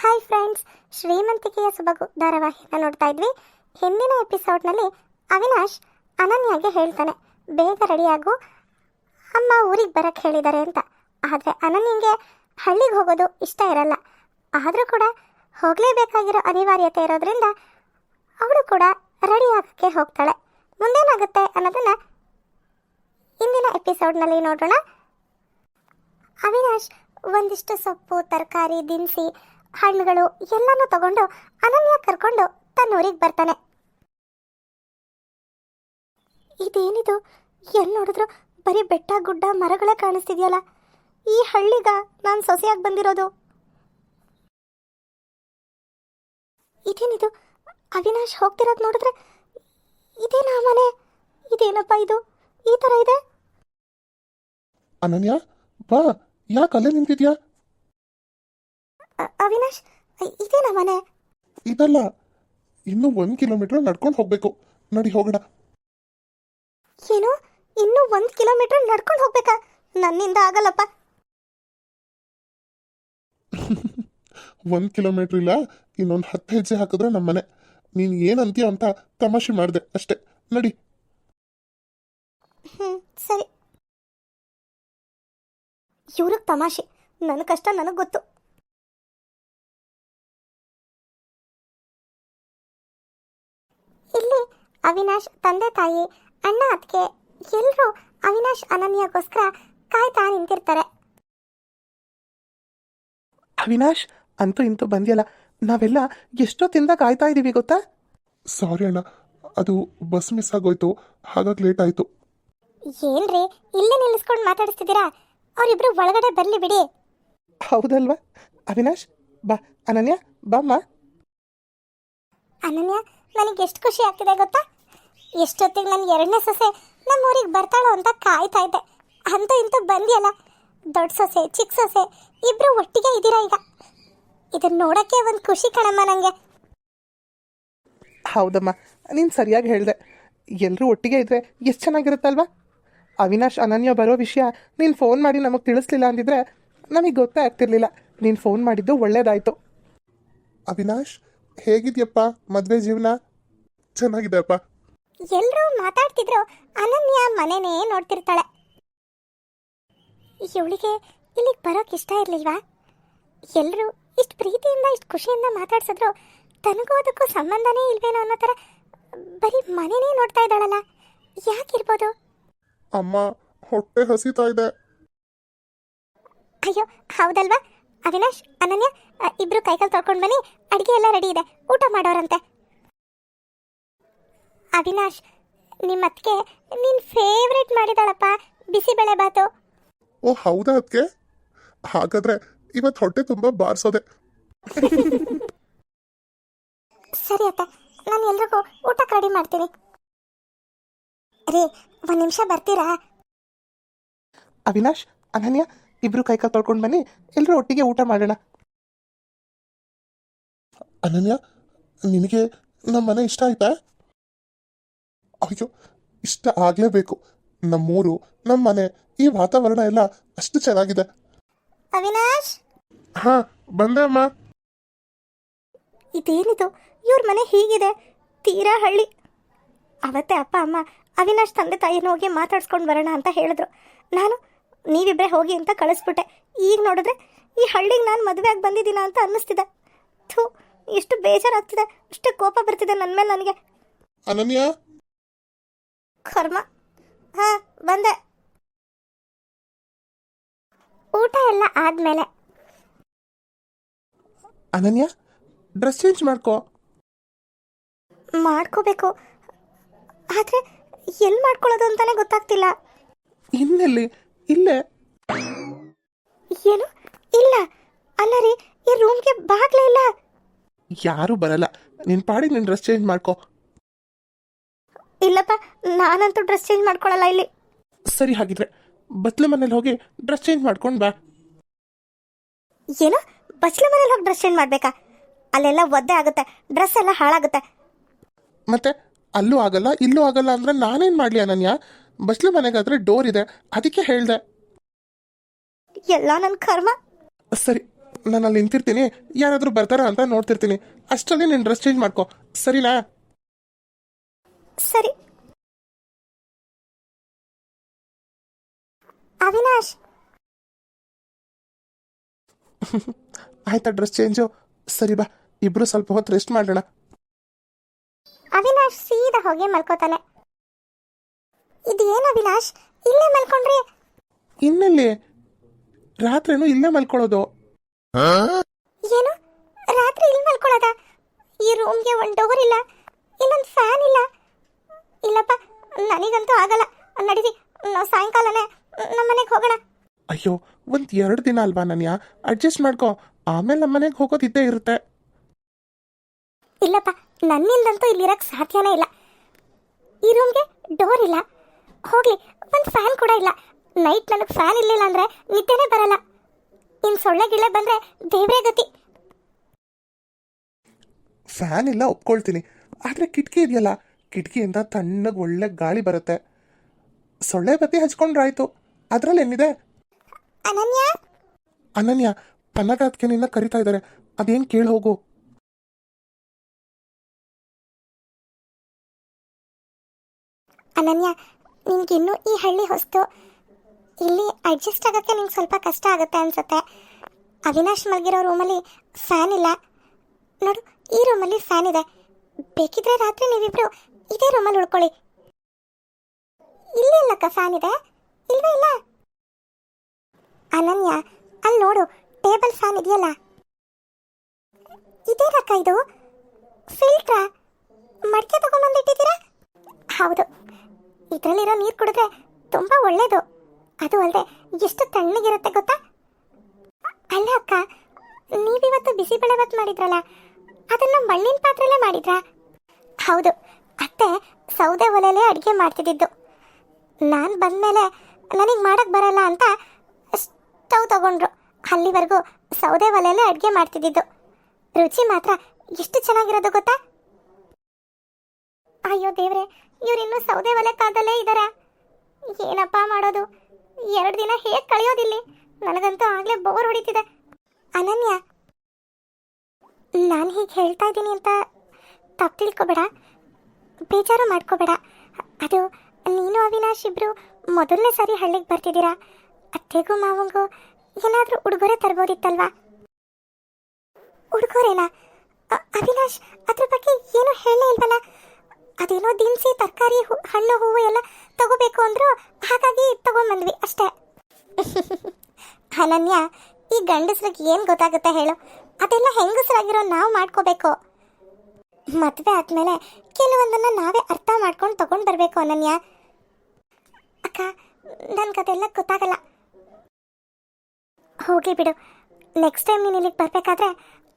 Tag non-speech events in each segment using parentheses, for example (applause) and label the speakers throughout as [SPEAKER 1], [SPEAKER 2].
[SPEAKER 1] Hi friends ಶ್ರೀಮಂತಿಕೆಯ ಸುಬಗು ಧಾರಾವಾಹಿನ ನೋಡ್ತಾ ಇದ್ವಿ. ಹಿಂದಿನ ಎಪಿಸೋಡ್ನಲ್ಲಿ ಅವಿನಾಶ್ ಅನನ್ಯಾಗೆ ಹೇಳ್ತಾನೆ, ಬೇಗ ರೆಡಿಯಾಗು ಅಮ್ಮ ಊರಿಗೆ ಬರಕ್ಕೆ ಹೇಳಿದ್ದಾರೆ ಅಂತ. ಆದರೆ ಅನನ್ಯಂಗೆ ಹಳ್ಳಿಗೆ ಹೋಗೋದು ಇಷ್ಟ ಇರಲ್ಲ. ಆದರೂ ಕೂಡ ಹೋಗಲೇಬೇಕಾಗಿರೋ ಅನಿವಾರ್ಯತೆ ಇರೋದ್ರಿಂದ ಅವಳು ಕೂಡ ರೆಡಿ ಆಗೋಕ್ಕೆ ಹೋಗ್ತಾಳೆ. ಮುಂದೇನಾಗುತ್ತೆ ಅನ್ನೋದನ್ನು ಇಂದಿನ ಎಪಿಸೋಡ್ನಲ್ಲಿ ನೋಡೋಣ. ಅವಿನಾಶ್ ಒಂದಿಷ್ಟು ಸೊಪ್ಪು, ತರಕಾರಿ, ದಿನಸಿ ಹಣ್ಣುಗಳು ಎಲ್ಲನೂ ತಗೊಂಡು ಅನನ್ಯ ಕರ್ಕೊಂಡು ತನ್ನೂರಿಗೆ ಬರ್ತಾನೆ. ಇದೇನಿದು? ಎಲ್ಲಿ ನೋಡಿದ್ರು ಬರೀ ಬೆಟ್ಟ, ಗುಡ್ಡ, ಮರಗಳೇ ಕಾಣಿಸ್ತಿದ್ಯಲ್ಲ? ಈ ಹಳ್ಳಿಗ ನಾನು ಸೊಸೆಯಾಗಿ ಬಂದಿರೋದು. ಇದೇನಿದು? ಅವಿನಾಶ್ ಹೋಗ್ತಿರೋದು ನೋಡಿದ್ರೆ ಇದೇನಾ ಮನೆ? ಇದೇನಪ್ಪ ಇದು? ಈ ಥರ ಇದೆ?
[SPEAKER 2] ಅನನ್ಯ, ಬಾ, ಯಾಕೆ ಅಲ್ಲೇ ನಿಂತಿದ್ಯಾ?
[SPEAKER 1] ಅವಿನಾಶ್ ಇದೇನಾ ಮನೆ?
[SPEAKER 2] ಇದಲ್ಲ ಇನ್ನೂ ಒಂದು ಕಿಲೋಮೀಟರ್ ನಡ್ಕೊಂಡು ಹೋಗ್ಬೇಕು. ನಡಿ ಹೋಗಣ.
[SPEAKER 1] ಏನು? ಇನ್ನೂ ಒಂದು ಕಿಲೋಮೀಟರ್ ನಡ್ಕೊಂಡು ಹೋಗ್ಬೇಕಾ? ನನ್ನಿಂದ ಆಗಲ್ಲಪ್ಪ. (laughs)
[SPEAKER 2] ಒಂದು ಕಿಲೋಮೀಟರ್ ಇಲ್ಲ ಇನ್ನೊಂದು ಹತ್ತು ಹೆಜ್ಜೆ ಹಾಕಿದ್ರೆ ನಮ್ಮ ಮನೆ. ನೀನು ಏನಂತೀಯ ಅಂತ ತಮಾಷೆ ಮಾಡಿದೆ ಅಷ್ಟೇ. ನಡಿ.
[SPEAKER 1] ಹ್ಞೂ ಸರಿ. ಇವ್ರಿಗೆ ತಮಾಷೆ. ನನ್ನ ಕಷ್ಟ ನನಗೆ ಗೊತ್ತು. ಅವಿನಾಶ್ ತಂದೆ ತಾಯಿ ಅಣ್ಣ ಅದಕ್ಕೆ ಎಲ್ಲರೂ ಅವಿನಾಶ್ ಅನನ್ಯಗೋಸ್ಕರ ಕಾಯ್ತಾ ನಿಂತಿರ್ತಾರೆ.
[SPEAKER 3] ಅವಿನಾಶ್ ಅಂತೂ ಇಂತೂ ಬಂದಿಯಲ್ಲ ನಾವೆಲ್ಲ ಎಷ್ಟೊತ್ತಿಂದ ಕಾಯ್ತಾ ಇದ್ದೀವಿ ಗೊತ್ತಾ?
[SPEAKER 2] ಸಾರಿ ಅಣ್ಣ ಅದು ಬಸ್ ಮಿಸ್ ಆಗೋಯ್ತು ಹಾಗಾಗಿ ಲೇಟ್ ಆಯ್ತು.
[SPEAKER 1] ಏನ್ರಿ ಇಲ್ಲೇ ನಿಲ್ಲಿಸ್ಕೊಂಡು ಮಾತಾಡಿಸ್ತಿದ್ದೀರಾ? ಅವರಿಬ್ರು ಒಳಗಡೆ ಬರ್ಲಿ ಬಿಡಿ.
[SPEAKER 3] ಹೌದಲ್ವಾ? ಅವಿನಾಶ್ ಬಾ ಅನನ್ಯ ಬಾಮ್ಮ.
[SPEAKER 1] ಅನನ್ಯ ನನಗೆ ಎಷ್ಟು ಖುಷಿ ಆಗ್ತಿದೆ ಗೊತ್ತಾ? ಎಷ್ಟೊತ್ತಿಗೆ ನನ್ನ ಎರಡನೇ ಸೊಸೆ ನಮ್ಮ ಊರಿಗೆ ಬರ್ತಾಳೋ ಅಂತ ಕಾಯ್ತಾ ಇದ್ದೆ. ಅಂತೂ ಇಂತೂ ಬಂದಿಯಲ್ಲ ದೊಡ್ಡ ಸೊಸೆ ಚಿಕ್ಕ ಸೊಸೆ ಇಬ್ರು ಒಟ್ಟಿಗೆ ಇದ್ದೀರಾ ಈಗ? ಇದನ್ನ ನೋಡೋಕ್ಕೆ ಒಂದು ಖುಷಿ ಕಣಮ್ಮ ನನಗೆ
[SPEAKER 3] ಹೌದಮ್ಮ ನೀನು ಸರಿಯಾಗಿ ಹೇಳಿದೆ. ಎಲ್ಲರೂ ಒಟ್ಟಿಗೆ ಇದ್ದರೆ ಎಷ್ಟು ಚೆನ್ನಾಗಿರುತ್ತಲ್ವಾ? ಅವಿನಾಶ್ ಅನನ್ಯ ಬರೋ ವಿಷಯ ನೀನು ಫೋನ್ ಮಾಡಿ ನಮಗೆ ತಿಳಿಸ್ಲಿಲ್ಲ ಅಂದಿದ್ರೆ ನಮಗೆ ಗೊತ್ತೇ ಆಗ್ತಿರ್ಲಿಲ್ಲ. ನೀನು ಫೋನ್ ಮಾಡಿದ್ದು ಒಳ್ಳೇದಾಯ್ತು.
[SPEAKER 2] ಅವಿನಾಶ್ ಹೇಗಿದ್ಯಪ್ಪ ಮದುವೆ ಜೀವನ? ಚೆನ್ನಾಗಿದೆ ಅಪ್ಪ
[SPEAKER 1] ಎಲ್ಲರೂ ಮಾತಾಡ್ತಿದ್ರು ಅನನ್ಯ ಮನೆನೇ ನೋಡ್ತಿರ್ತಾಳೆ. ಇವಳಿಗೆ ಇಲ್ಲಿಗೆ ಬರೋಕೆ ಇಷ್ಟ ಇರಲಿಲ್ವಾ? ಎಲ್ಲರೂ ಇಷ್ಟು ಪ್ರೀತಿಯಿಂದ ಇಷ್ಟು ಖುಷಿಯಿಂದ ಮಾತಾಡ್ಸಿದ್ರು ತನಗೂ ಅದಕ್ಕೂ ಸಂಬಂಧನೇ ಇಲ್ವೇನೋ ಅನ್ನೋ ಥರ ಬರೀ ಮನೆನೇ ನೋಡ್ತಾ ಇದ್ದಾಳಲ್ಲ. ಯಾಕಿರ್ಬೋದು?
[SPEAKER 2] ಅಮ್ಮ ಹೊಟ್ಟೆ ಹಸಿತಾ ಇದೆ.
[SPEAKER 1] ಅಯ್ಯೋ ಹೌದಲ್ವಾ? ಅವಿನಾಶ್ ಅನನ್ಯ ಇಬ್ರು ಕೈಕಾಲು ತೊಳ್ಕೊಂಡು ಬನ್ನಿ ಅಡುಗೆ ಎಲ್ಲ ರೆಡಿ ಇದೆ. ಊಟ ಮಾಡೋರಂತೆ. ಅವಿನಾಶ್ ನಿಮ್ಮ ಅತ್ತಿಗೆ ನಿನ್ನ ಫೇವ್ರೇಟ್ ಮಾಡಿದಾಳಪ್ಪ ಬಿಸಿಬೇಳೆ ಬಾತು.
[SPEAKER 2] ಓ ಹೌದಾ ಅದಕ್ಕೆ ಹಾಗಾದ್ರೆ ಇವತ್ತು ಹೊಟ್ಟೆ ತುಂಬಾ ಬಾರಿಸೋದೆ. (laughs)
[SPEAKER 1] ಸರಿ ಅತ್ತ ನಾನು ಎಲ್ರಿಗೂ ಊಟ ರೆಡಿ ಮಾಡ್ತೀನಿ. ರೀ ಒಂದು ನಿಮಿಷ ಬರ್ತೀರಾ?
[SPEAKER 3] ಅವಿನಾಶ್ ಅನನ್ಯ ಇಬ್ರು ಕೈಕಾಲು ತೊಳ್ಕೊಂಡು ಬನ್ನಿ ಎಲ್ಲರೂ ಒಟ್ಟಿಗೆ ಊಟ ಮಾಡೋಣ.
[SPEAKER 2] ಅನನ್ಯ ನಿನಗೆ ನಮ್ಮ ಮನೆ ಇಷ್ಟ ಆಯ್ತಾ? ಅಯ್ಯೋ ಇಷ್ಟ ಆಗಲೇಬೇಕು. ನಮ್ಮೂರು ನಮ್ಮ ಮನೆ ಈ ವಾತಾವರಣ ಎಲ್ಲ ಅಷ್ಟು ಚೆನ್ನಾಗಿದೆ.
[SPEAKER 1] ಅವಿನಾಶ್?
[SPEAKER 2] ಹಾ ಬಂದೆ ಅಮ್ಮ.
[SPEAKER 1] ಇದೇನಿದು? ಇವ್ರ ಮನೆ ಹೀಗಿದೆ. ತೀರಾ ಹಳ್ಳಿ. ಅವತ್ತೇ ಅಪ್ಪ ಅಮ್ಮ ಅವಿನಾಶ್ ತಂದೆ ತಾಯಿನ ಹೋಗಿ ಮಾತಾಡ್ಸ್ಕೊಂಡು ಬರೋಣ ಅಂತ ಹೇಳಿದ್ರು. ನಾನು ನೀವಿಬ್ಬರೇ ಹೋಗಿ ಅಂತ ಕಳಿಸ್ಬಿಟ್ಟೆ. ಈಗ ನೋಡಿದ್ರೆ ಈ ಹಳ್ಳಿಗೆ ನಾನು ಮದುವೆಯಾಗಿ ಬಂದಿದ್ದೀನ ಅಂತ ಅನ್ನಿಸ್ತಿದೆ. ಥೂ ಎಷ್ಟು ಬೇಜಾರಾಗ್ತಿದೆ. ಅಷ್ಟು ಕೋಪ ಬರ್ತಿದೆ ನನ್ನ ಮೇಲೆ ನನಗೆ.
[SPEAKER 2] ಅನನ್ಯ?
[SPEAKER 1] ಕರ್ಮ. ಹಾ ಬಂದೆ. ಊಟ ಎಲ್ಲ ಆದ್ಮೇಲೆ.
[SPEAKER 3] ಅನನ್ಯ ಡ್ರೆಸ್ ಚೇಂಜ್ ಮಾಡ್ಕೋ.
[SPEAKER 1] ಮಾಡ್ಕೋಬೇಕು. ಆದ್ರೆ ಎಲ್ಲಿ ಮಾಡ್ಕೊಳ್ಳೋದು ಅಂತಾನೆ ಗೊತ್ತಾಗ್ತಿಲ್ಲ.
[SPEAKER 3] ಇನ್ನೆಲ್ಲಿ ಇಲ್ಲೇ.
[SPEAKER 1] ಏನು? ಇಲ್ಲ. ಅಲ್ಲ ರೀ ಈ ರೂಮ್ಗೆ ಬಾಗ್ಲೇ ಇಲ್ಲ.
[SPEAKER 3] ಯಾರು ಬರಲ್ಲ. ನಿನ್ ಪಾಡಿ ನಿನ್ ಡ್ರೆಸ್ ಚೇಂಜ್ ಮಾಡ್ಕೋ.
[SPEAKER 1] ಇಲ್ಲಪ್ಪ ನಾನಂತೂ ಡ್ರೆಸ್ ಚೇಂಜ್ ಮಾಡ್ಕೊಳ್ಳಲ್ಲ ಇಲ್ಲಿ.
[SPEAKER 3] ಸರಿ ಹಾಗಿದ್ರೆ ಬತ್ಲೆ ಮನೇಲಿ ಹೋಗಿ ಡ್ರೆಸ್ ಚೇಂಜ್ ಮಾಡ್ಕೊಂಡು ಬಾ.
[SPEAKER 1] ಏನು ಬಚ್ಲ ಮನೇಲಿ ಹೋಗಿ ಡ್ರೆಸ್ ಚೇಂಜ್ ಮಾಡ್ಬೇಕಾ? ಅಲ್ಲೆಲ್ಲ ಒದ್ದೆ ಆಗುತ್ತೆ ಡ್ರೆಸ್ ಎಲ್ಲ ಹಾಳಾಗುತ್ತೆ.
[SPEAKER 3] ಮತ್ತೆ ಅಲ್ಲೂ ಆಗಲ್ಲ ಇಲ್ಲೂ ಆಗಲ್ಲ ಅಂದ್ರೆ ನಾನೇನು ಮಾಡಲಿ ಅನನ್ಯ? ಬಸ್ಲು ಮನೆಗಾದ್ರೆ ಡೋರ್ ಇದೆ ಅದಕ್ಕೆ ಹೇಳ್ದೆ.
[SPEAKER 1] ಎಲ್ಲ ನನ್ನ ಕರ್ಮ.
[SPEAKER 3] ಸರಿ
[SPEAKER 2] ನಾನು ಅಲ್ಲಿ ನಿಂತಿರ್ತೀನಿ ಯಾರಾದರೂ ಬರ್ತಾರಾ ಅಂತ ನೋಡ್ತಿರ್ತೀನಿ. ಅಷ್ಟರಲ್ಲಿ ನೀನು ಡ್ರೆಸ್ ಚೇಂಜ್ ಮಾಡ್ಕೋ ಸರಿನಾ?
[SPEAKER 1] ಸರಿ. ಅವಿನಾಶ್. (laughs)
[SPEAKER 2] ಆಯ್ತಾ ಡ್ರೆಸ್ ಚೇಂಜು ಸರಿ ಬಾ ಇಬ್ರು ಸ್ವಲ್ಪ ಹೊತ್ತು ರೆಸ್ಟ್ ಮಾಡೋಣ
[SPEAKER 1] ಅವಿನಾಶ್ ಸೀದಾ ಹೋಗಿ ಮಲ್ಕೋತಾನೆ. ಇದೇನು ಅವಿನಾಶ್? ಇಲ್ಲೇ ಮಲ್ಕೊಂಡ್ರಿ.
[SPEAKER 2] ಇನ್ನೆಲ್ಲಿ? ರಾತ್ರಿನೂ ಇಲ್ಲೇ ಮಲ್ಕೊಳ್ಳೋದು.
[SPEAKER 1] ಏನು? ರಾತ್ರಿ ಇಲ್ಲಿ ಮಲ್ಕೊಳ್ಳೋದಾ? ಈ ರೂಮ್ಗೆ ಒಂದು ಡೋರ್ ಇಲ್ಲ ಇಲ್ಲೊಂದು ಫ್ಯಾನ್ ಇಲ್ಲ. ಇಲ್ಲಪ್ಪ ನನಗಂತೂ ಆಗಲ್ಲ. ನಡೀರಿ ನಾವು ಸಾಯಂಕಾಲನೇ ನಮ್ಮ ಮನೆಗೆ ಹೋಗೋಣ.
[SPEAKER 2] ಅಯ್ಯೋ ಒಂದು ಎರಡು ದಿನ ಅಲ್ವಾ ನನ್ಯ? ಅಡ್ಜಸ್ಟ್ ಮಾಡ್ಕೋ. ಆಮೇಲೆ ನಮ್ಮ ಮನೆಗೆ ಹೋಗೋದಿದ್ದೇ ಇರುತ್ತೆ.
[SPEAKER 1] ಇಲ್ಲಪ್ಪ ನನ್ನಿಂದಂತೂ ಇಲ್ಲಿರಕ್ಕೆ ಸಾಧ್ಯನೇ ಇಲ್ಲ. ಈ ರೂಮ್ಗೆ ಡೋರ್ ಇಲ್ಲ. ಹೋಗ್ಲಿ ಒಂದು ಫ್ಯಾನ್ ಕೂಡ ಇಲ್ಲ. ನೈಟ್ ನನಗೆ ಫ್ಯಾನ್ ಇರಲಿಲ್ಲ ಅಂದ್ರೆ ನಿದ್ದೆನೇ ಬರಲ್ಲ. ಇನ್ನು ಸೊಳ್ಳೆ ಗಿಳೆ ಬಂದ್ರೆ ದೇವ್ರೇ ಗತಿ.
[SPEAKER 2] ಫ್ಯಾನ್ ಇಲ್ಲ ಒಪ್ಕೊಳ್ತೀನಿ. ಆದರೆ ಕಿಟಕಿ ಇದೆಯಲ್ಲ ಕಿಟಕಿಯಿಂದ ತಣ್ಣಗೆ ಒಳ್ಳೆ ಗಾಳಿ ಬರುತ್ತೆ. ಸೊಳ್ಳೆ ಬತ್ತಿ ಹಚ್ಕೊಂಡ್ರಾಯ್ತು. ಅದ್ರಲ್ಲಿ ಏನಿದೆ?
[SPEAKER 1] ಅನನ್ಯ?
[SPEAKER 2] ಅನನ್ಯ ಪನ್ನಗಾತ್ಗೆ ನಿನ್ನ ಕರಿತಾ ಇದ್ದಾರೆ. ಅದೇನು ಕೇಳಿ ಹೋಗು.
[SPEAKER 1] ಅನನ್ಯ ನಿನ್ಗಿನ್ನೂ ಈ ಹಳ್ಳಿ ಹೊಸ್ತು ಇಲ್ಲಿ ಅಡ್ಜಸ್ಟ್ ಆಗಕ್ಕೆ ನಿಂಗೆ ಸ್ವಲ್ಪ ಕಷ್ಟ ಆಗುತ್ತೆ ಅನ್ಸುತ್ತೆ. ಅವಿನಾಶ್ ಮಲಗಿರೋ ರೂಮಲ್ಲಿ ಫ್ಯಾನ್ ಇಲ್ಲ. ನೋಡು ಈ ರೂಮಲ್ಲಿ ಫ್ಯಾನ್ ಇದೆ. ಬೇಕಿದ್ರೆ ರಾತ್ರಿ ನೀವಿಬ್ರು ಇದೇ ರೂಮಲ್ಲಿ ಉಳ್ಕೊಳ್ಳಿ. ಇಲ್ಲಿ ಇಲ್ಲಕ್ಕ ಫ್ಯಾನ್ ಇದೆ. ಇಲ್ವೇ ಇಲ್ಲ? ಅನನ್ಯ ಅಲ್ಲಿ ನೋಡು ಟೇಬಲ್ ಫ್ಯಾನ್ ಇದೆಯಲ್ಲ? ಇದೇನಕ್ಕ ಇದು? ಫಿಲ್ಟ್ರಾ ಮಡಿಕೆ ತಗೊಂಡ್ಬಂದಿಟ್ಟಿದ್ದೀರಾ ಹೌದು. ಇದರಲ್ಲಿರೋ ನೀರು ಕುಡಿದ್ರೆ ತುಂಬ ಒಳ್ಳೇದು. ಅದು ಅಲ್ಲದೆ ಎಷ್ಟು ತಣ್ಣಗಿರುತ್ತೆ ಗೊತ್ತಾ? ಅಲ್ಲ ಅಕ್ಕ, ನೀವಿವತ್ತು ಬಿಸಿಬೇಳೆಭಾತ್ ಮಾಡಿದ್ರಲ್ಲ, ಅದನ್ನ ಮಣ್ಣಿನ ಪಾತ್ರೆಯಲ್ಲೇ ಮಾಡಿದ್ರಾ? ಹೌದು. ಅತ್ತೆ, ಸೌದೆ ಒಲೆಯಲ್ಲೇ ಅಡುಗೆ ಮಾಡ್ತಿದ್ದಿದ್ದು. ನಾನು ಬಂದಮೇಲೆ ನನಗೆ ಮಾಡಕ್ಕೆ ಬರಲ್ಲ ಅಂತ ಸ್ಟವ್ ತಗೊಂಡ್ರು. ಅಲ್ಲಿವರೆಗೂ ಸೌದೆ ಒಲೆಯಲ್ಲೇ ಅಡುಗೆ ಮಾಡ್ತಿದ್ದಿದ್ದು. ರುಚಿ ಮಾತ್ರ ಎಷ್ಟು ಚೆನ್ನಾಗಿರೋದು ಗೊತ್ತಾ? ಅಯ್ಯೋ ದೇವ್ರೆ ಇವ್ರಿನ್ನೂ ಸೌದೆ ಒಲೆ ಕಾದಲ್ಲೇ ಇದ್ದಾರೆ ಏನಪ್ಪ ಮಾಡೋದು? ಎರಡು ದಿನ ಹೇಗೆ ಕಳೆಯೋದಿಲ್ಲಿ? ನನಗಂತೂ ಆಗ್ಲೇ ಬೋರ್ ಹೊಡಿತಿದೆ. ಅನನ್ಯ, ನಾನು ಹೀಗೆ ಹೇಳ್ತಾ ಇದ್ದೀನಿ ಅಂತ ತಪ್ಪು ತಿಳ್ಕೊಬೇಡ. ಬೇಜಾರು ಮಾಡ್ಕೋಬೇಡ. ಅದು, ನೀನು ಅವಿನಾಶ್ ಇಬ್ರು ಮೊದಲನೇ ಸಾರಿ ಹಳ್ಳಿಗೆ ಬರ್ತಿದ್ದೀರಾ? ಅತ್ತೆಗೂ ಮಾವಂಗೂ ಏನಾದರೂ ಉಡುಗೊರೆ ತರ್ಬೋದಿತ್ತಲ್ವಾ? ಉಡುಗೊರೆನಾ? ಅವಿನಾಶ್, ಅದ್ರ ಬಗ್ಗೆ ಏನು ಹೇಳೇ ಇಲ್ವಲ್ಲ? ಅದೇನೋ ದಿನಸಿ ತರಕಾರಿ ಹಣ್ಣು, ಹೂವು ಎಲ್ಲ ತಗೋಬೇಕು ಅಂದ್ರು ಹಾಗಾಗಿ ತಗೊಂಬಂದ್ವಿ ಅಷ್ಟೇ. ಅನನ್ಯ, ಈ ಗಂಡಸ್ರಿಗೆ ಏನು ಗೊತ್ತಾಗುತ್ತೆ ಹೇಳು? ಅದೆಲ್ಲ ಹೆಂಗಸರಾಗಿರೋ ನಾವು ಮಾಡ್ಕೋಬೇಕು. ಮದುವೆ ಆದ್ಮೇಲೆ ಕೆಲವೊಂದನ್ನ ನಾವೇ ಅರ್ಥ ಮಾಡ್ಕೊಂಡು ತಗೊಂಡು ಬರಬೇಕು, ಅನನ್ಯ. ಅಕ್ಕ, ನನ್ಗದೆಲ್ಲ ಗೊತ್ತಾಗಲ್ಲ. ಹೋಗಿ ಬಿಡು. ನೆಕ್ಸ್ಟ್ ಟೈಮ್ ನೀನು ಇಲ್ಲಿಗೆ ಬರಬೇಕಾದ್ರೆ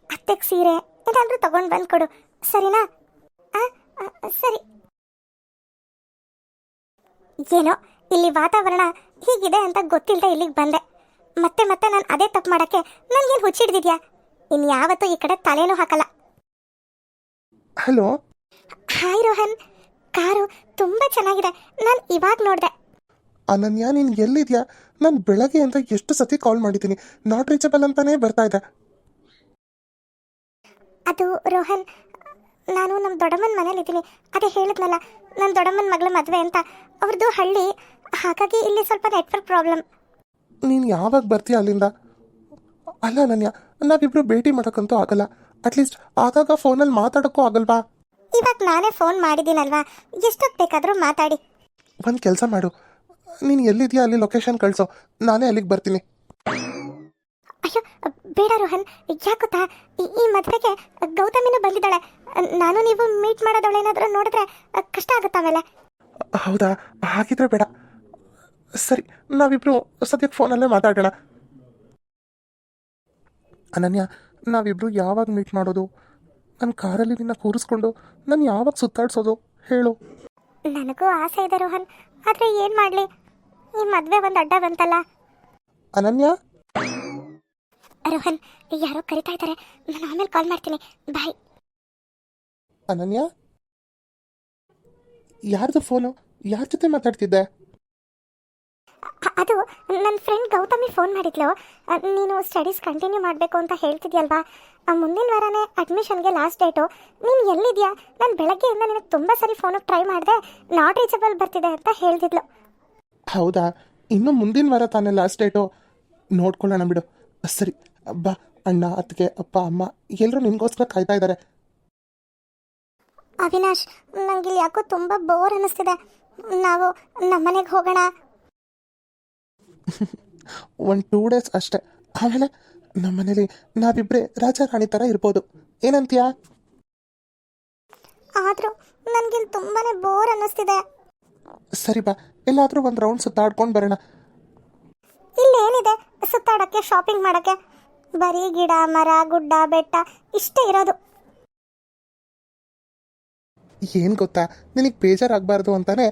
[SPEAKER 1] ಅತ್ತೆಗೆ ಸೀರೆ ಏನಾದರೂ ತಗೊಂಡು ಬಂದು ಕೊಡು ಸರಿನಾ ಸರಿ. ಏನೋ, ಇಲ್ಲಿ ವಾತಾವರಣ ಹೀಗಿದೆ ಅಂತ ಗೊತ್ತಿಲ್ಲದೆ ಇಲ್ಲಿಗೆ ಬಂದೆ. ಮತ್ತೆ ಮತ್ತೆ ನಾನು ಅದೇ ತಪ್ಪು ಮಾಡೋಕ್ಕೆ ನನಗೇನು ಹುಚ್ಚಿಡ್ದಿದ್ಯಾ? ಇನ್ಯಾವತ್ತೂ ಈ ಕಡೆ ತಲೆನೂ ಹಾಕಲ್ಲ.
[SPEAKER 2] ಹಲೋ?
[SPEAKER 1] ಹಾಯ್ ರೋಹನ್. ಕಾರು ತುಂಬ ಚೆನ್ನಾಗಿದೆ. ನಾನು ಇವಾಗ ನೋಡಿದೆ.
[SPEAKER 2] ಅನನ್ಯ ನೀನು ಎಲ್ಲಿದ್ಯಾ? ನಾನು ಬೆಳಗ್ಗೆ ಅಂತ ಎಷ್ಟು ಸತಿ ಕಾಲ್ ಮಾಡಿದ್ದೀನಿ. ನಾಟ್ ರೀಚಬಲ್ ಅಂತಾನೇ ಬರ್ತಾ ಇದೆ.
[SPEAKER 1] ಅದು ರೋಹನ್ ನಾನು ನಮ್ಮ ದೊಡ್ಡಮ್ಮನ ಮನೇಲಿದ್ದೀನಿ ಅದೇ ಹೇಳಿದ್ನಲ್ಲ ನನ್ನ ದೊಡ್ಡಮ್ಮನ ಮಗಳ ಮದುವೆ ಅಂತ. ಅವ್ರದ್ದು ಹಳ್ಳಿ ಹಾಗಾಗಿ ಇಲ್ಲಿ ಸ್ವಲ್ಪ ನೆಟ್ವರ್ಕ್ ಪ್ರಾಬ್ಲಮ್
[SPEAKER 2] ನೀನು ಯಾವಾಗ ಬರ್ತೀಯ ಅಲ್ಲಿಂದ? ಅಲ್ಲ ಅನನ್ಯ ನಾವಿಬ್ರು ಭೇಟಿ ಮಾಡೋಕ್ಕಂತೂ ಆಗಲ್ಲ. ಅಟ್ಲೀಸ್ಟ್ ಆಗಾಗ ಫೋನಲ್ಲಿ ಮಾತಾಡೋಕ್ಕೂ ಆಗಲ್ವಾ?
[SPEAKER 1] ಇವಾಗ ನಾನೇ ಫೋನ್ ಮಾಡಿದ್ದೀನಲ್ವಾ? ಎಷ್ಟೊತ್ತು ಬೇಕಾದರೂ ಮಾತಾಡಿ.
[SPEAKER 2] ಒಂದು ಕೆಲಸ ಮಾಡು. ನೀನು ಎಲ್ಲಿದ್ಯಾ ಅಲ್ಲಿ ಲೊಕೇಶನ್ ಕಳಿಸೋ. ನಾನೇ ಅಲ್ಲಿಗೆ ಬರ್ತೀನಿ.
[SPEAKER 1] ಅಯ್ಯೋ ಬೇಡ ರೋಹನ್. ಯಾಕೆ ಗೊತ್ತಾ? ಈ- ಈ ಮದುವೆಗೆ ಗೌತಮಿನೂ ಬಂದಿದ್ದಾಳೆ. ನಾನು ನೀವು ಮೀಟ್ ಮಾಡೋದವಳೇನಾದರೂ ನೋಡಿದ್ರೆ ಕಷ್ಟ ಆಗುತ್ತೆ ಆಮೇಲೆ.
[SPEAKER 2] ಹೌದಾ? ಹಾಗಿದ್ರೆ ಬೇಡ. ಸರಿ ನಾವಿಬ್ರು ಸದ್ಯಕ್ಕೆ ಫೋನಲ್ಲೇ ಮಾತಾಡೋಣ. ಅನನ್ಯ ನಾವಿಬ್ರು ಯಾವಾಗ ಮೀಟ್ ಮಾಡೋದು? ನನ್ನ ಕಾರಲ್ಲಿ ನಿನ್ನ ಕೂರಿಸ್ಕೊಂಡು ನಾನು ಯಾವಾಗ ಸುತ್ತಾಡ್ಸೋದು? ಹೇಳು.
[SPEAKER 1] ನನಗೂ ಆಸೆ ಇದೆ ರೋಹನ್. ಆದರೆ ಏನು ಮಾಡಲಿ? ಈ ಮದುವೆ ಒಂದು ಅಡ್ಡ ಬಂತಲ್ಲ.
[SPEAKER 2] ಅನನ್ಯ?
[SPEAKER 1] ರೋಹನ್ ಯಾರೋ ಕರಿತಾ ಇದ್ದಾರೆ. ನಾನು ಆಮೇಲೆ ಕಾಲ್ ಮಾಡ್ತೀನಿ. ಬಾಯ್
[SPEAKER 2] ಅನನ್ಯ? ಯಾರ್ದು ಫೋನು ಯಾರ ಜೊತೆ ಮಾತಾಡ್ತಿದ್ದೆ?
[SPEAKER 1] ಅದು ನನ್ನ ಫ್ರೆಂಡ್ ಗೌತಮಿ ಫೋನ್ ಮಾಡಿದ್ಲು. ನೀನು ಸ್ಟಡೀಸ್ ಕಂಟಿನ್ಯೂ ಮಾಡಬೇಕು ಅಂತ ಹೇಳ್ತಿದ್ಯಲ್ವಾ? ಮುಂದಿನ ವಾರನೇ ಅಡ್ಮಿಷನ್ಗೆ ಲಾಸ್ಟ್ ಡೇಟು ನೀನು ಎಲ್ಲಿದ್ಯಾ? ನಾನು ಬೆಳಗ್ಗೆಯಿಂದ ನಿನಗೆ ತುಂಬ ಸರಿ ಫೋನಿಗೆ ಟ್ರೈ ಮಾಡಿದೆ. ನಾಟ್ ರೀಚಬಲ್ ಬರ್ತಿದೆ ಅಂತ ಹೇಳ್ತಿದ್ಲು.
[SPEAKER 2] ಹೌದಾ? ಇನ್ನು ಮುಂದಿನ ವಾರ ತಾನೇ ಲಾಸ್ಟ್ ಡೇಟು ನೋಡ್ಕೊಳ್ಳೋಣ ಬಿಡು. ಸರಿ ಅಬ್ಬ ಅಣ್ಣ ಅತ್ತಿಗೆ ಅಪ್ಪ ಅಮ್ಮ ಎಲ್ಲರೂ ನಿಮಗೋಸ್ಕರ ಕಾಯ್ತಾ ಇದ್ದಾರೆ
[SPEAKER 1] ಅವಿನಾಶ್ ನಂಗೆ ಇಲ್ಲಿ ಯಾಕೋ ತುಂಬ ಬೋರ್ ಅನ್ನಿಸ್ತಿದೆ. ನಾವು ನಮ್ಮನೆಗೆ ಹೋಗೋಣ.
[SPEAKER 2] ಒಂದು ಟೂ ಡೇಸ್ ಅಷ್ಟೇ. ಆಮೇಲೆ ನಮ್ಮ ಮನೇಲಿ ನಾವಿಬ್ಬರೇ ರಾಜ ರಾಣಿ ಥರ ಇರ್ಬೋದು. ಏನಂತೀಯಾ?
[SPEAKER 1] ಆದರೂ ನನಗಿಲ್ಲಿ ತುಂಬಾ ಬೋರ್ ಅನ್ನಿಸ್ತಿದೆ.
[SPEAKER 2] ಸರಿ ಬಾ ಎಲ್ಲಾದರೂ ಒಂದು ರೌಂಡ್ ಸುತ್ತಾಡ್ಕೊಂಡು ಬರೋಣ.
[SPEAKER 1] ಇಲ್ಲೇನಿದೆ ಸುತ್ತಾಡೋಕ್ಕೆ ಶಾಪಿಂಗ್ ಮಾಡೋಕ್ಕೆ. ಬರೀ ಗಿಡ ಮರ ಗುಡ್ಡ ಬೆಟ್ಟ ಇಷ್ಟೇ ಇರೋದು.
[SPEAKER 2] ಏನು ಗೊತ್ತಾ? ನಿನಗೆ ಬೇಜಾರಾಗಬಾರ್ದು ಅಂತಾನೆ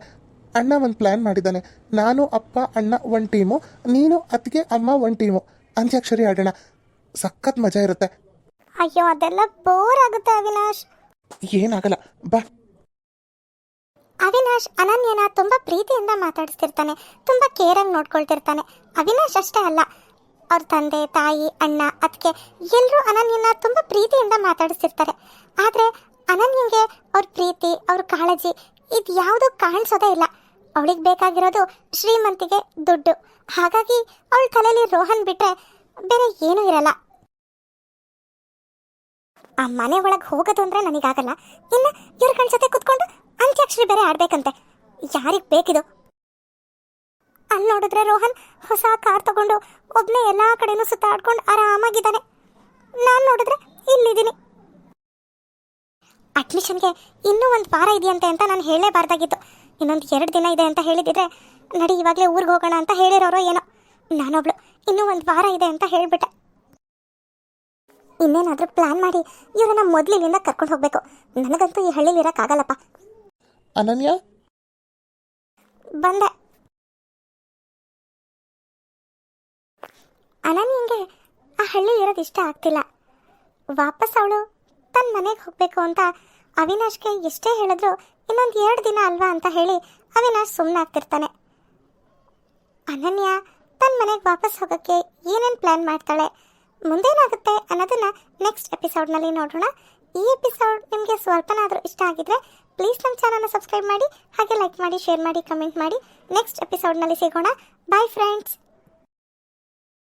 [SPEAKER 2] ಅಣ್ಣ ಒಂದು ಪ್ಲ್ಯಾನ್ ಮಾಡಿದ್ದಾನೆ. ನಾನು ಅಪ್ಪ ಅಣ್ಣ ಒಂದು ಟೀಮು ನೀನು ಅತ್ತಿಗೆ ಅಮ್ಮ ಒಂದು ಟೀಮು ಅಂತ್ಯಾಕ್ಷರಿ ಆಡೋಣ. ಸಖತ್ ಮಜಾ ಇರುತ್ತೆ.
[SPEAKER 1] ಅಯ್ಯೋ ಅದೆಲ್ಲ ಬೋರ್ ಆಗುತ್ತೆ ಅವಿನಾಶ್.
[SPEAKER 2] ಏನಾಗಲ್ಲ. ಬಾ.
[SPEAKER 1] ಅವಿನಾಶ್ ಅನನ್ಯನ ತುಂಬಾ ಪ್ರೀತಿಯಿಂದ ಮಾತಾಡಿಸ್ತಿರ್ತಾನೆ. ತುಂಬ ಕೇರಾಗಿ ನೋಡ್ಕೊಳ್ತಿರ್ತಾನೆ. ಅವಿನಾಶ್ ಅಷ್ಟೇ ಅಲ್ಲ. ಅವ್ರ ತಂದೆ ತಾಯಿ ಅಣ್ಣ ಅದಕ್ಕೆ ಎಲ್ಲರೂ ಅನನ್ಯನ ತುಂಬಾ ಪ್ರೀತಿಯಿಂದ ಮಾತಾಡಿಸ್ತಿರ್ತಾರೆ. ಆದರೆ ಅನನ್ಯಂಗೆ ಅವ್ರ ಪ್ರೀತಿ ಅವ್ರ ಕಾಳಜಿ ಇದು ಯಾವುದೂ ಕಾಣಿಸೋದೇ ಇಲ್ಲ. ಅವಳಿಗೆ ಬೇಕಾಗಿರೋದು ಶ್ರೀಮಂತಿಗೆ ದುಡ್ಡು. ಹಾಗಾಗಿ ಅವಳ ತಲೆಯಲ್ಲಿ ರೋಹನ್ ಬಿಟ್ರೆ ಬೇರೆ ಏನೂ ಇರಲ್ಲ. ಆ ಮನೆ ಒಳಗೆ ಹೋಗೋದು ಅಂದ್ರೆ ನನಗಾಗಲ್ಲ. ಇನ್ನು ಇವ್ರ ಕಣ್ ಜೊತೆ ಕುತ್ಕೊಂಡು ಅಂತ್ಯಾಕ್ಷರಿ ಬೇರೆ ಆಡ್ಬೇಕಂತೆ. ಯಾರಿಗೆ ಬೇಕಿದು? ಅಲ್ಲಿ ನೋಡಿದ್ರೆ ರೋಹನ್ ಹೊಸ ಕಾರ್ ತಗೊಂಡು ಒಬ್ನೇ ಎಲ್ಲಾ ಕಡೆನೂ ಸುತ್ತಾಡ್ಕೊಂಡು ಆರಾಮಾಗಿದ್ದಾನೆ. ನಾನು ನೋಡಿದ್ರೆ ಇಲ್ಲಿದ್ದೀನಿ. ಅಡ್ಮಿಷನ್ಗೆ ಇನ್ನೂ ಒಂದು ವಾರ ಇದೆಯಂತೆ ಅಂತ ನಾನು ಹೇಳಲೇಬಾರ್ದಾಗಿತ್ತು. ಇನ್ನೊಂದು ಎರಡು ದಿನ ಇದೆ ಅಂತ ಹೇಳಿದ್ರೆ ನಡಿ ಇವಾಗಲೇ ಊರಿಗೆ ಹೋಗೋಣ ಅಂತ ಹೇಳಿರೋರೋ ಏನೋ. ನಾನೊಬ್ಳು ಇನ್ನೂ ಒಂದು ವಾರ ಇದೆ ಅಂತ ಹೇಳಿಬಿಟ್ಟೆ. ಇನ್ನೇನಾದರೂ ಪ್ಲಾನ್ ಮಾಡಿ ಇವರನ್ನ ಮೊದಲಿನಿಂದ ಕರ್ಕೊಂಡು ಹೋಗಬೇಕು. ನನಗಂತೂ ಈ ಹಳ್ಳಿಲಿ ಇರೋಕ್ಕಾಗಲ್ಲಪ್ಪ
[SPEAKER 2] ಅನನ್ಯ?
[SPEAKER 1] ಬಂದೆ. ಅನನ್ಯಂಗೆ ಆ ಹಳ್ಳಿ ಇರೋದು ಇಷ್ಟ ಆಗ್ತಿಲ್ಲ. ವಾಪಸ್ ಅವಳು ತನ್ನ ಮನೆಗೆ ಹೋಗಬೇಕು ಅಂತ ಅವಿನಾಶ್ಗೆ ಎಷ್ಟೇ ಹೇಳಿದ್ರು ಇನ್ನೊಂದು ಎರಡು ದಿನ ಅಲ್ವಾ ಅಂತ ಹೇಳಿ ಅವಿನಾಶ್ ಸುಮ್ಮನಾಗ್ತಿರ್ತಾನೆ ಅನನ್ಯ ತನ್ನ ಮನೆಗೆ ವಾಪಸ್ ಹೋಗೋಕ್ಕೆ ಏನೇನು ಪ್ಲ್ಯಾನ್ ಮಾಡ್ತಾಳೆ? ಮುಂದೇನಾಗುತ್ತೆ ಅನ್ನೋದನ್ನ ನೆಕ್ಸ್ಟ್ ಎಪಿಸೋಡ್ನಲ್ಲಿ ನೋಡೋಣ. ಈ ಎಪಿಸೋಡ್ ನಿಮಗೆ ಸ್ವಲ್ಪನಾದರೂ ಇಷ್ಟ ಆಗಿದ್ರೆ ಪ್ಲೀಸ್ ನಮ್ಮ ಚಾನಲ್ನ ಸಬ್ಸ್ಕ್ರೈಬ್ ಮಾಡಿ, ಹಾಗೆ ಲೈಕ್ ಮಾಡಿ ಶೇರ್ ಮಾಡಿ ಕಮೆಂಟ್ ಮಾಡಿ. ನೆಕ್ಸ್ಟ್ ಎಪಿಸೋಡ್ನಲ್ಲಿ ಸಿಗೋಣ. Bye friends